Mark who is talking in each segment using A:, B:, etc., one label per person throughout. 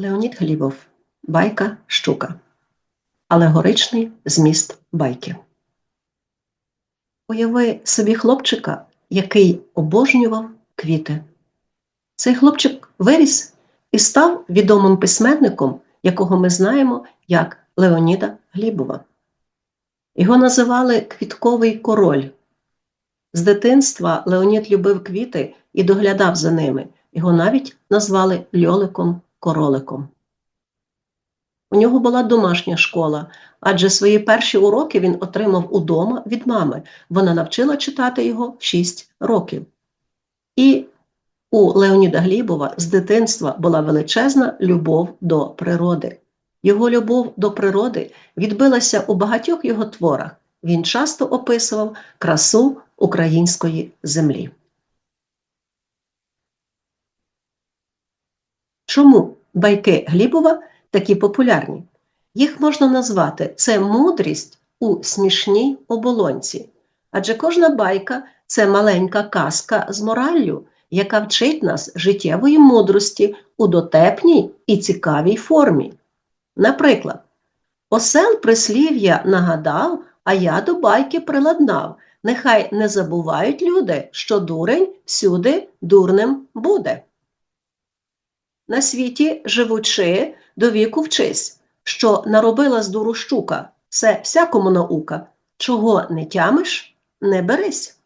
A: Леонід Глібов. Байка щука. Алегоричний зміст байки. Уяви собі хлопчика, який обожнював квіти. Цей хлопчик виріс і став відомим письменником, якого ми знаємо як Леоніда Глібова. Його називали Квітковий король. З дитинства Леонід любив квіти і доглядав за ними. Його навіть назвали Льоликом-короликом. У нього була домашня школа, адже свої перші уроки він отримав удома від мами. Вона навчила читати його в 6 років. І у Леоніда Глібова з дитинства була величезна любов до природи. Його любов до природи відбилася у багатьох його творах. Він часто описував красу української землі. Чому байки Глібова такі популярні? Їх можна назвати це мудрість у смішній оболонці. Адже кожна байка це маленька казка з мораллю, яка вчить нас життєвої мудрості у дотепній і цікавій формі. Наприклад, осел прислів'я нагадав, а я до байки приладнав. Нехай не забувають люди, що дурень всюди дурним буде. На світі, живучи, до віку вчись, що наробила з дуру щука, це всякому наука, чого не тямиш, не берись.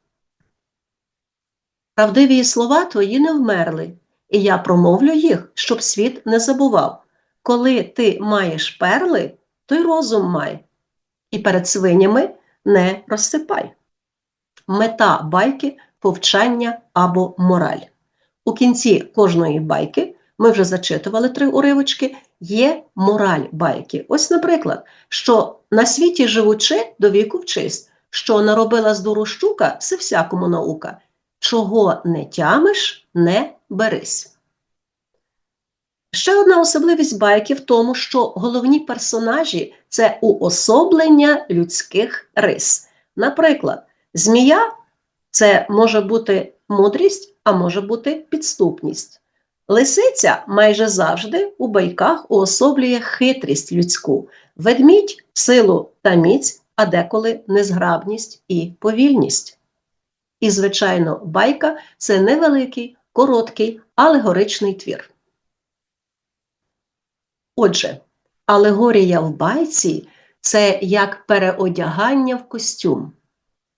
A: Правдиві слова твої не вмерли, і я промовлю їх, щоб світ не забував. Коли ти маєш перли, то й розум май, і перед свинями не розсипай. Мета байки повчання або мораль. У кінці кожної байки, ми вже зачитували три уривочки, є мораль байки. Ось, наприклад, що на світі живучи, до віку вчись, що наробила з дуру щука, це всякому наука. Чого не тямиш, не берись. Ще одна особливість байки в тому, що головні персонажі це уособлення людських рис. Наприклад, змія це може бути мудрість, а може бути підступність. Лисиця майже завжди у байках уособлює хитрість людську, ведмідь силу та міць, а деколи незграбність і повільність. І, звичайно, байка це невеликий, короткий, алегоричний твір. Отже, алегорія в байці це як переодягання в костюм.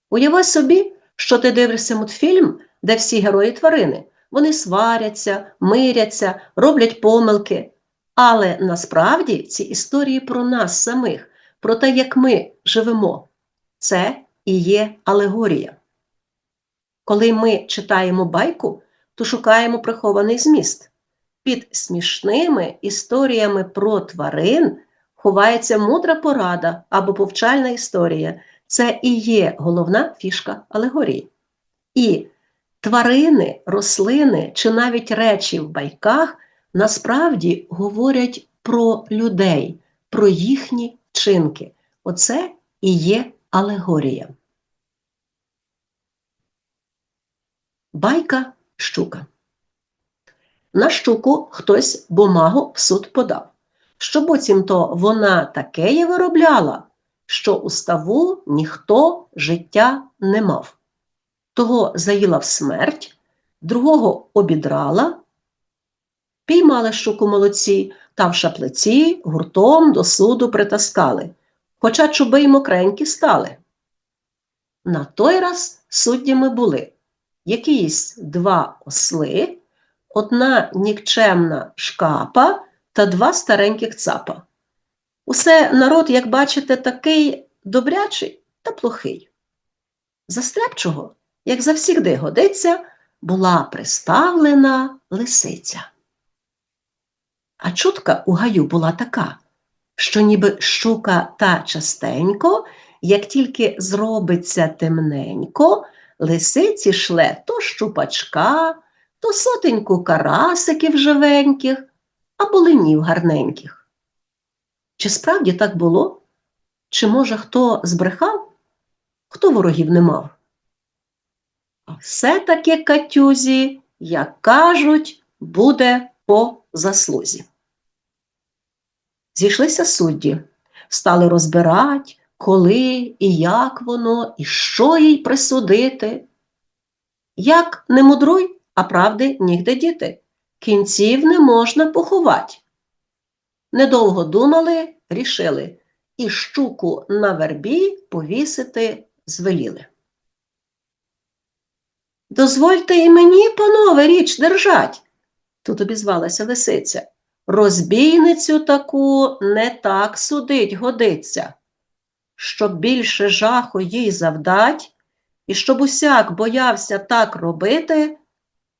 A: Уяви собі, що ти дивишся мультфільм, де всі герої тварини. Вони сваряться, миряться, роблять помилки. Але насправді ці історії про нас самих, про те, як ми живемо, це і є алегорія. Коли ми читаємо байку, то шукаємо прихований зміст. Під смішними історіями про тварин ховається мудра порада або повчальна історія. Це і є головна фішка алегорії. І тварини, рослини чи навіть речі в байках насправді говорять про людей, про їхні вчинки. Оце і є алегорія. Байка щука. На щуку хтось бумагу в суд подав, що буцімто вона такеє виробляла, що у ставу ніхто життя не мав. Того заїла в смерть, другого обідрала, піймали щуку молодці та в шаплиці гуртом до суду притаскали, хоча чуби й мокренькі стали. На той раз суддями були якісь два осли, одна нікчемна шкапа та два стареньких цапа. Усе народ, як бачите, такий добрячий та плохий. Застряпчого, як завсігди годиться, була приставлена лисиця. А чутка у гаю була така, що ніби щука та частенько, як тільки зробиться темненько, лисиці шле то щупачка, то сотеньку карасиків живеньких, або ленів гарненьких. Чи справді так було? Чи, може, хто збрехав, хто ворогів не мав? Все-таки Катюзі, як кажуть, буде по заслузі. Зійшлися судді, стали розбирати, коли і як воно, і що їй присудити. Як не мудруй, а правди нігде діти. Кінців не можна поховати. Недовго думали, рішили, і щуку на вербі повісити звеліли. Дозвольте і мені, панове, річ держать, тут обізвалася лисиця. Розбійницю таку не так судить годиться, щоб більше жаху їй завдать, і щоб усяк боявся так робити,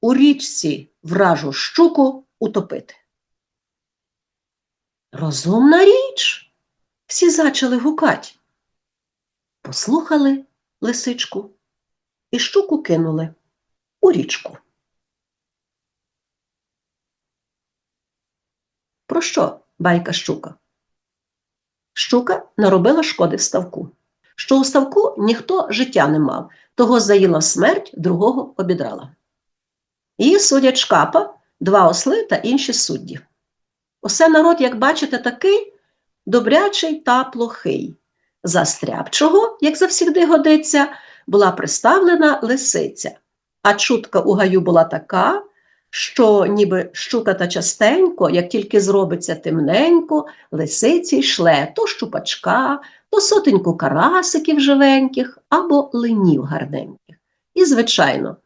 A: у річці вражу щуку утопити. Розумна річ, всі зачали гукать. Послухали лисичку і щуку кинули у річку. Про що байка щука? Щука наробила шкоди в ставку. Що у ставку ніхто життя не мав, того заїла смерть, другого обідрала. Її судять шкапа, два осли та інші судді. Усе народ, як бачите, такий добрячий та плохий. За стряпчого, як завсігди годиться, була приставлена лисиця, а чутка у гаю була така, що ніби щука та частенько, як тільки зробиться темненько, лисиці йшле то щупачка, то сотеньку карасиків живеньких або линів гарненьких. І, звичайно,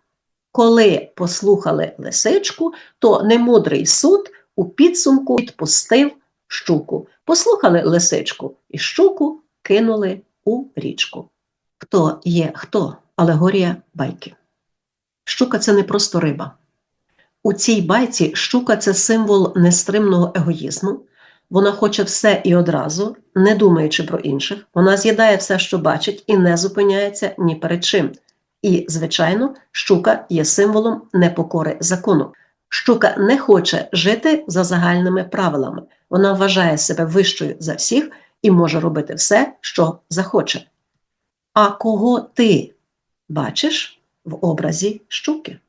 A: коли послухали лисичку, то немудрий суд у підсумку відпустив щуку. Послухали лисичку і щуку кинули у річку. Хто є хто? Алегорія байки. Щука це не просто риба. У цій байці щука це символ нестримного егоїзму. Вона хоче все і одразу, не думаючи про інших. Вона з'їдає все, що бачить, і не зупиняється ні перед чим. І, звичайно, щука є символом непокори закону. Щука не хоче жити за загальними правилами. Вона вважає себе вищою за всіх і може робити все, що захоче. А кого ти бачиш в образі щуки?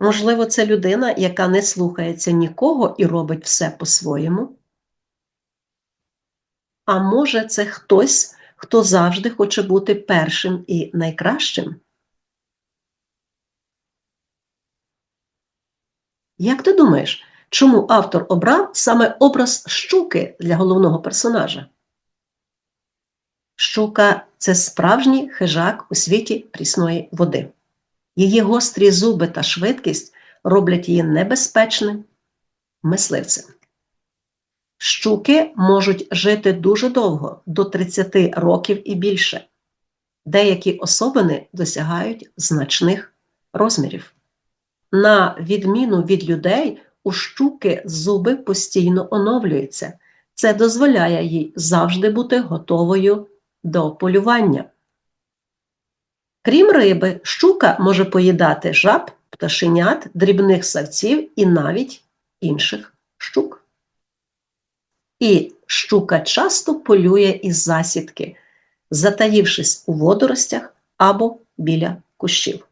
A: Можливо, це людина, яка не слухається нікого і робить все по-своєму. А може, це хтось, хто завжди хоче бути першим і найкращим? Як ти думаєш, чому автор обрав саме образ щуки для головного персонажа? Щука це справжній хижак у світі прісної води. Її гострі зуби та швидкість роблять її небезпечним мисливцем. Щуки можуть жити дуже довго, до 30 років і більше. Деякі особини досягають значних розмірів. На відміну від людей, у щуки зуби постійно оновлюються. Це дозволяє їй завжди бути готовою до полювання. Крім риби, щука може поїдати жаб, пташенят, дрібних савців і навіть інших щук. І щука часто полює із засідки, затаївшись у водоростях або біля кущів.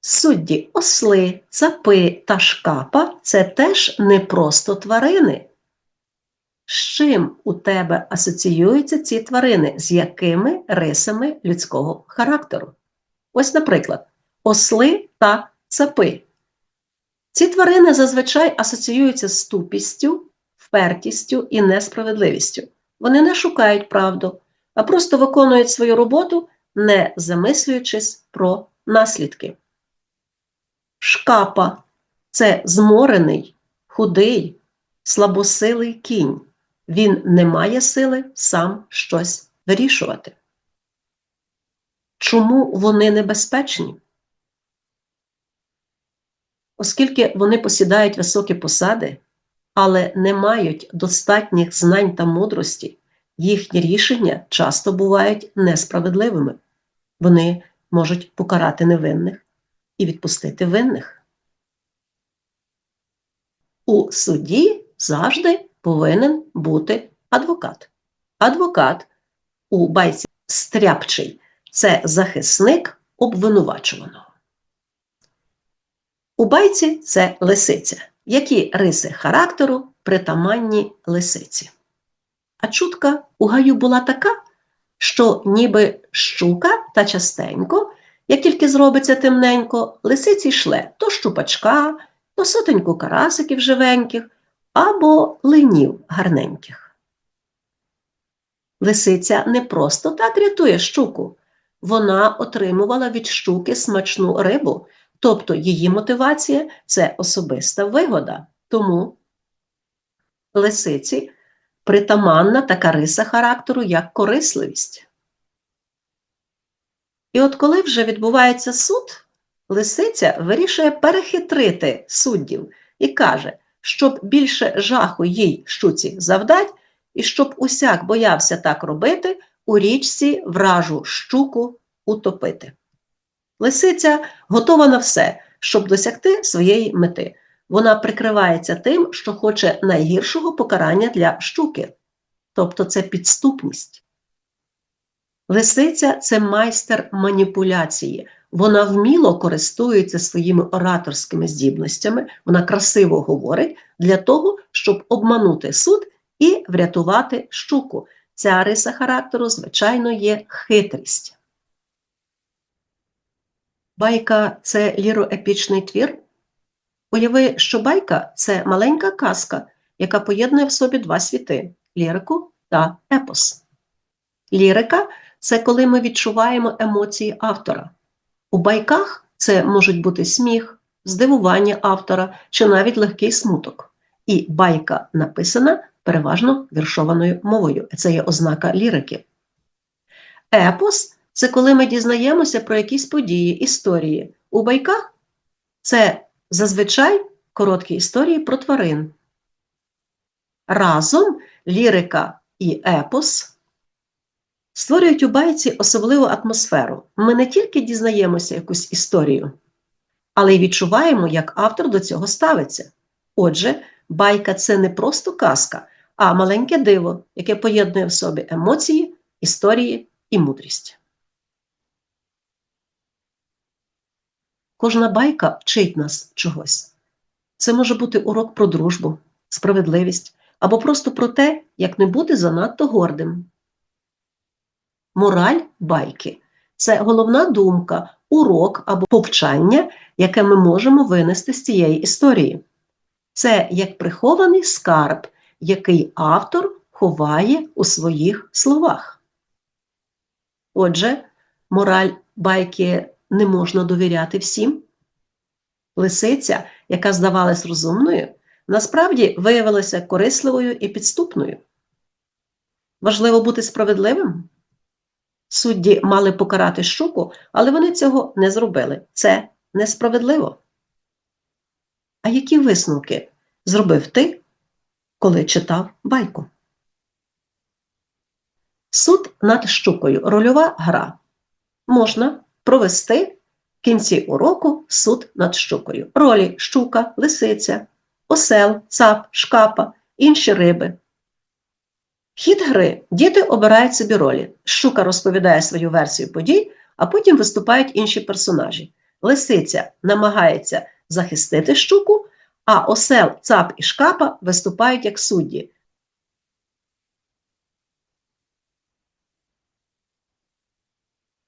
A: Судді осли, цапи та шкапа це теж не просто тварини. З чим у тебе асоціюються ці тварини, з якими рисами людського характеру? Ось, наприклад, осли та цапи. Ці тварини зазвичай асоціюються з тупістю, впертістю і несправедливістю. Вони не шукають правду, а просто виконують свою роботу, не замислюючись про наслідки. Шкапа це зморений, худий, слабосилий кінь. Він не має сили сам щось вирішувати. Чому вони небезпечні? Оскільки вони посідають високі посади, але не мають достатніх знань та мудрості, їхні рішення часто бувають несправедливими. Вони можуть покарати невинних і відпустити винних. У суді завжди повинен бути адвокат. Адвокат у байці стряпчий це захисник обвинувачуваного. У байці це лисиця. Які риси характеру притаманні лисиці? А чутка у гаю була така, що ніби щука та частенько, як тільки зробиться темненько, лисиці шле то щупачка, то сотеньку карасиків живеньких або линів гарненьких. Лисиця не просто так рятує щуку, вона отримувала від щуки смачну рибу, тобто її мотивація це особиста вигода. Тому лисиці притаманна така риса характеру, як корисливість. І от коли вже відбувається суд, лисиця вирішує перехитрити суддів і каже, щоб більше жаху їй щуці завдать, і щоб усяк боявся так робити, у річці вражу щуку утопити. Лисиця готова на все, щоб досягти своєї мети. Вона прикривається тим, що хоче найгіршого покарання для щуки, тобто це підступність. Лисиця це майстер маніпуляції. Вона вміло користується своїми ораторськими здібностями, вона красиво говорить для того, щоб обманути суд і врятувати щуку. Ця риса характеру, звичайно, є хитрість. Байка це ліроепічний твір. Уяви, що байка це маленька казка, яка поєднує в собі два світи лірику та епос. Лірика це коли ми відчуваємо емоції автора. У байках це можуть бути сміх, здивування автора чи навіть легкий смуток. І байка написана переважно віршованою мовою. Це є ознака лірики. Епос це коли ми дізнаємося про якісь події, історії. У байках це зазвичай короткі історії про тварин. Разом лірика і епос створюють у байці особливу атмосферу. Ми не тільки дізнаємося якусь історію, але й відчуваємо, як автор до цього ставиться. Отже, байка це не просто казка, а маленьке диво, яке поєднує в собі емоції, історії і мудрість. Кожна байка вчить нас чогось. Це може бути урок про дружбу, справедливість або просто про те, як не бути занадто гордим. Мораль байки це головна думка, урок або повчання, яке ми можемо винести з цієї історії. Це як прихований скарб, який автор ховає у своїх словах. Отже, мораль байки не можна довіряти всім. Лисиця, яка здавалась розумною, насправді виявилася корисливою і підступною. Важливо бути справедливим. Судді мали покарати щуку, але вони цього не зробили. Це несправедливо. А які висновки зробив ти, коли читав байку? Суд над щукою рольова гра. Можна провести в кінці уроку суд над щукою. Ролі щука, лисиця, осел, цап, шкапа, інші риби. Хід гри діти обирають собі ролі. Щука розповідає свою версію подій, а потім виступають інші персонажі. Лисиця намагається захистити щуку, а осел, цап і шкапа виступають як судді.